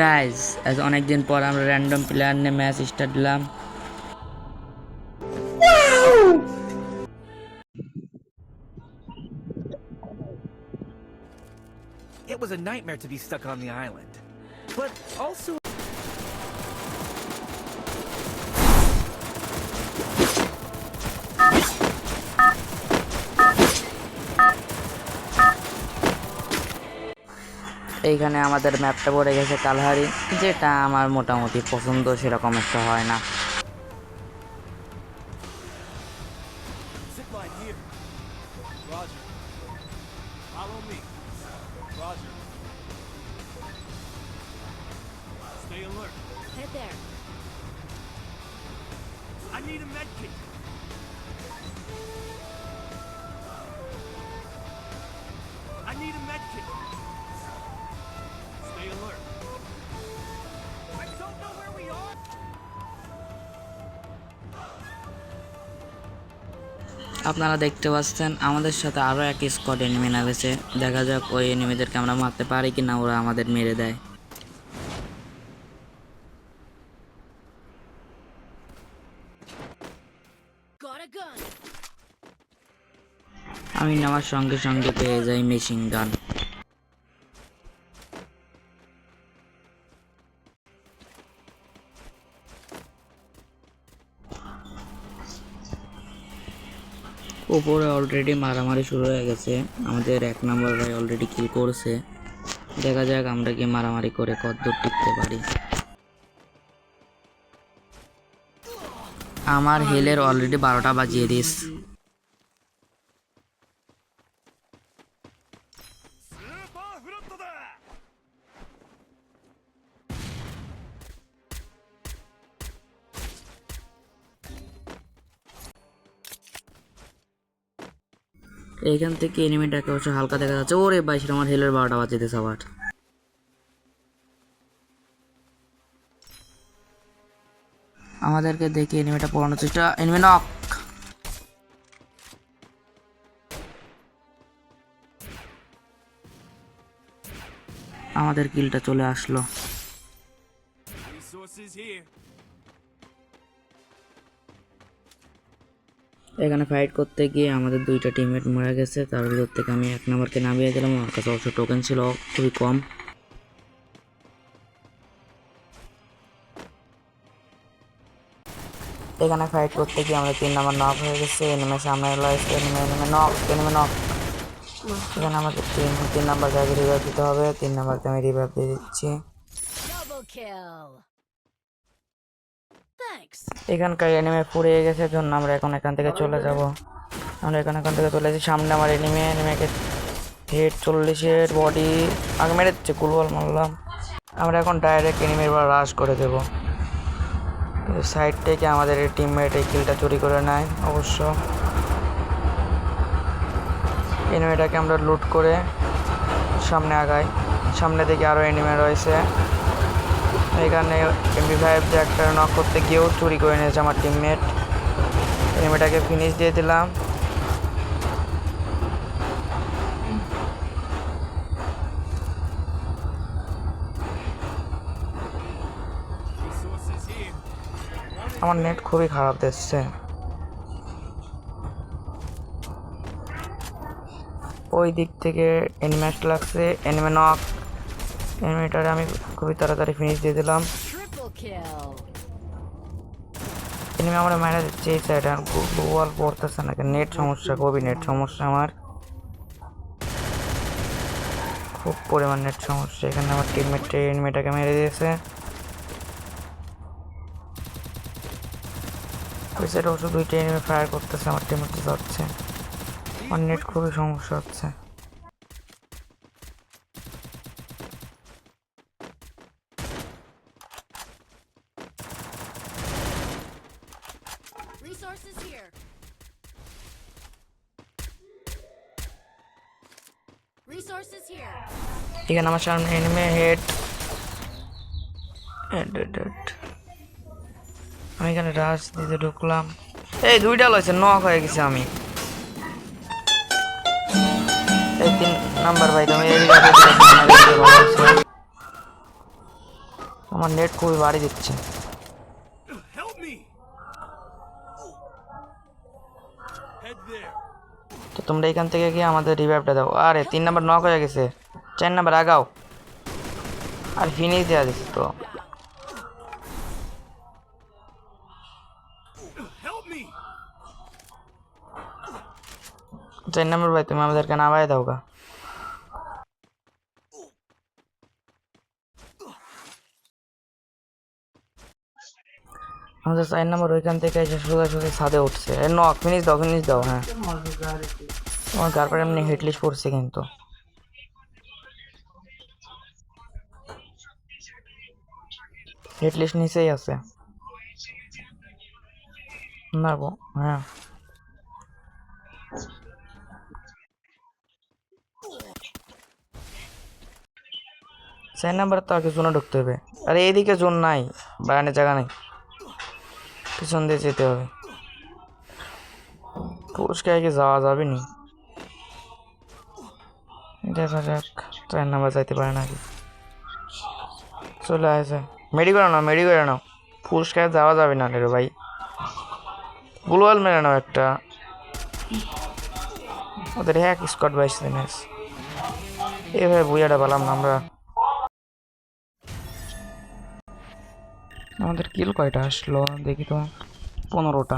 Guys আজ অনেকদিন পর আমরা র্যান্ডম প্লেয়ার নিয়ে ম্যাচ স্টার্ট দিলাম It was a nightmare to be stuck on the island. But also এইখানে আমাদের ম্যাপটা পড়ে গেছে কালহারি যেটা আমার মোটামুটি পছন্দ সেরকম একটা হয় না। আপনারা দেখতে পাচ্ছেন, আমাদের সাথে আরও এক স্কোয়াড এনিমি নামেছে দেখা যাক ওই এনিমিদেরকে আমরা মারতে পারি কি না ওরা আমাদের মেরে দেয়. আমি নামার সঙ্গে সঙ্গে পেয়ে যাই মেশিন গান উপরে অলরেডি মারামারি শুরু হয়ে গেছে। আমাদের এক নম্বর ভাই অলরেডি কিল করছে। দেখা যাক আমরা কি মারামারি করে কদ্দূর টিকতে পারি। আমার হেলের অলরেডি বারোটা বাজিয়ে দিস এইখান থেকে এনিমিটাকে অবশ্য হালকা দেখা যাচ্ছে। ওরে ভাই, সেটা আমার হেলের বারোটা দিস আবার আমাদেরকে দেখে এনিমিটা পড়ানোর চেষ্টা। Enemy knock! আমাদের কিলটা চলে আসলো। এখানে ফাইট করতে গিয়ে আমাদের দুইটা টিমমেট মারা গেছে। তার ভিতর থেকে আমি এক নম্বরকে নামিয়ে দিলাম। আমার কাছে অবশ্য টোকেন ছিল, খুবই কম। এখানে ফাইট করতে গিয়ে আমাদের তিন নম্বর নক হয়ে গেছে। এনিমে সামনে এলো enemy enemy knock enemy knock এখানে আমাদের তিন তিন নাম্বার জায়গায় রিভাইভ দিতে হবে। তিন নাম্বারকে আমি রিভাইভ দিয়ে দিচ্ছি. এখানকার এনিমে পুড়ে গেছে, জন্য আমরা এখন এখান থেকে চলে যাব। আমরা এখন এখান থেকে চলে যাচ্ছি সামনে আমার এনিমে এনিমেকে হেড চল্লিশের বডি আগে মেরে দিচ্ছে কুলবল মারলাম। আমরা এখন ডাইরেক্ট এনিমির বা রাশ করে দেব। সাইড থেকে আমাদের এই টিমমেট এই কিলটা চুরি করে নেয়, অবশ্য। এনিমেটাকে আমরা লুট করে সামনে আগাই। সামনে দিকে আরও এনিমে রয়েছে। এখানে এমবি ফাইভ যে একটা নক করতে গিয়েও চুরি করে নিয়েছে আমার টিমমেট এনিমিটাকে ফিনিশ দিয়ে দিলাম। আমার নেট খুবই খারাপ দিচ্ছে। ওই দিক থেকে এনিমেট লাগছে এনিমে নক এনিমেটারে আমি খুবই তাড়াতাড়ি ফিনিশ দিয়ে দিলাম. এনিমে আমরা মারা দিচ্ছি এই সাইডে আর ওয়াল পড়তেছে না নেট সমস্যা খুবই নেট সমস্যা আমার। খুব পরিমাণ নেট সমস্যা এখানে আমার টিমমেট এনিমেটাকে মেরে দিয়েছে। ওই সাইডে অবশ্য দুইটা এনিমে ফায়ার করতেছে আমার টিমমেটে যাচ্ছে। আমার নেট খুবই সমস্যা হচ্ছে। Resources here. Resources here. এখানে আমার সামনে enemy head head head head আমি এখানে রাশ দিতে ঢুকলাম এই দুইটা লয়েছে নক হয়ে গেছে আমি এই তিন নাম্বার ভাই তুমি এদিকে আসো, এদিকে আসো, আমার এদিকে ভালো আছে। আমার নেট খুবই বাড়ি দিচ্ছে তোমরা এখান থেকে গিয়ে আমাদের রিভাইভটা দাও। আরে, তিন নাম্বার নক হয়ে গেছে। চার নাম্বার আগাও। আর ফিনিশ দেওয়া দিচ্ছে তো। Help me! চার নাম্বার ভাই, তুমি আমাদেরকে নামাই দাও গা। আমাদের চার নাম্বার ওইখান থেকে এসে সোজা সোজা ছাদে উঠছে। নক ফিনিশ দাও ফিনিশ দাও হ্যাঁ। তোমার তারপরে এমনি হিটলিস্ট পড়ছে কিন্তু। হিটলিস্ট নিচেই আছে। না গো হ্যাঁ। চার নাম্বার তো আগে জোনে ঢুকতে হবে। আরে এইদিকে জোন নাই বাগানের জায়গা নাই। পিছন দিয়ে যেতে হবে। পুরস্কার আগে যাওয়া যাবে নি। দেখা যাক চার নাম্বার যাইতে পারে নাকি। চলে আসে। মেডি করে নাও মেডি করে নাও। পুরস্কার যাওয়া যাবে না রে ভাই। বুলওয়াল মেরে নাও একটা। ওদের হ্যাক স্কট বাইশ দিনের এভাবে বুঝাটা পেলাম না আমরা। আমাদের কিল কয়টা আসলো? দেখি তো পনেরোটা।